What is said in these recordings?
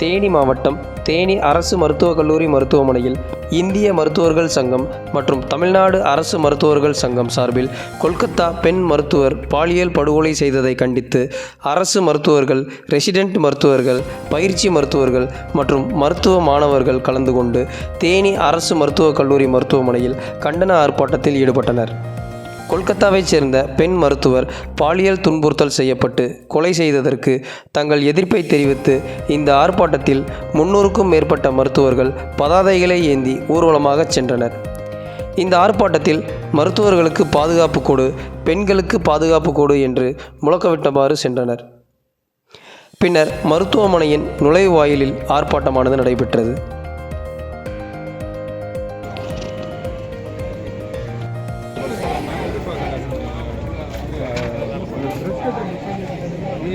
தேனி மாவட்டம் தேனி அரசு மருத்துவக் கல்லூரி மருத்துவமனையில் இந்திய மருத்துவர்கள் சங்கம் மற்றும் தமிழ்நாடு அரசு மருத்துவர்கள் சங்கம் சார்பில் கொல்கத்தா பெண் மருத்துவர் பாலியல் படுகொலை செய்ததை கண்டித்து அரசு மருத்துவர்கள் ரெசிடென்ட் மருத்துவர்கள் பயிற்சி மருத்துவர்கள் மற்றும் மருத்துவ மாணவர்கள் கலந்து கொண்டு தேனி அரசு மருத்துவக் கல்லூரி மருத்துவமனையில் கண்டன ஆர்ப்பாட்டத்தில் ஈடுபட்டனர். கொல்கத்தாவைச் சேர்ந்த பெண் மருத்துவர் பாலியல் துன்புறுத்தல் செய்யப்பட்டு கொலை செய்ததற்கு தங்கள் எதிர்ப்பை தெரிவித்து இந்த ஆர்ப்பாட்டத்தில் முன்னூறுக்கும் மேற்பட்ட மருத்துவர்கள் பதாதைகளை ஏந்தி ஊர்வலமாகச் சென்றனர். இந்த ஆர்ப்பாட்டத்தில் மருத்துவர்களுக்கு பாதுகாப்பு கொடு பெண்களுக்கு பாதுகாப்பு கொடு என்று முழக்கவிட்டவாறு சென்றனர். பின்னர் மருத்துவமனையின் நுழைவாயிலில் ஆர்ப்பாட்டமானது நடைபெற்றது.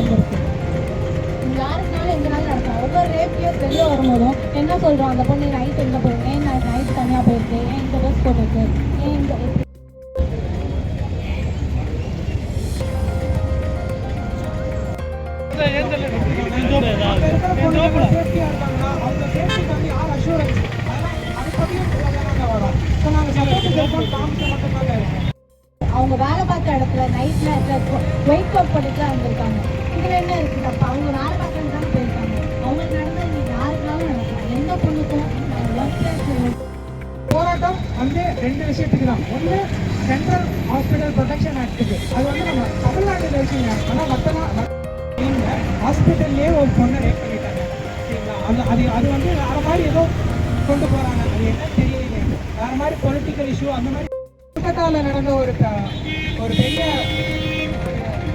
நடந்திருக்கு யாருக்குனாலும் எங்கனாலும் நடக்கும் ஒவ்வொரு ரேப் கேஸ் வெளியே வரும்போதும் என்ன சொல்கிறோம் அந்த பொண்ணு நைட் எங்கே போயிருக்கு ஏன் நைட் தனியாக போயிருக்கு? ஏன் இந்த ட்ரெஸ் போட்டிருக்கு ஏன் இந்த அவங்க வேலை பார்க்குற இடத்துல நைட் நேரத்தில் ஒயிட் கோட் பண்ணிட்டு தான் வந்திருக்காங்க இதில் என்ன இருக்குது தப்பு அவங்க வேலை பார்க்கறது தான் போயிருக்காங்க. அவங்களுக்கு நடந்தது நீங்கள் யாருக்காலும் நடக்கலாம் எந்த பொண்ணுக்கும் போராட்டம் வந்து ரெண்டு விஷயத்துக்கு தான். ஒன்று சென்ட்ரல் ஹாஸ்பிட்டல் ப்ரொடெக்ஷன் ஆக்டுக்கு அது வந்து நம்ம தமிழ்நாட்டில் விஷயம் ஆனால் மற்ற ஹாஸ்பிட்டல்லே ஒரு பொண்ணை ரேட் பண்ணிட்டாங்க. சரிங்களா? அது அது அது வந்து வேறு மாதிரி ஏதோ கொண்டு போகிறாங்க அது என்ன தெரியலையே. வேறு மாதிரி பொலிட்டிக்கல் இஷ்யூ அந்த மாதிரி கொல்கத்தாவில் நடந்த ஒரு ஒரு பெரிய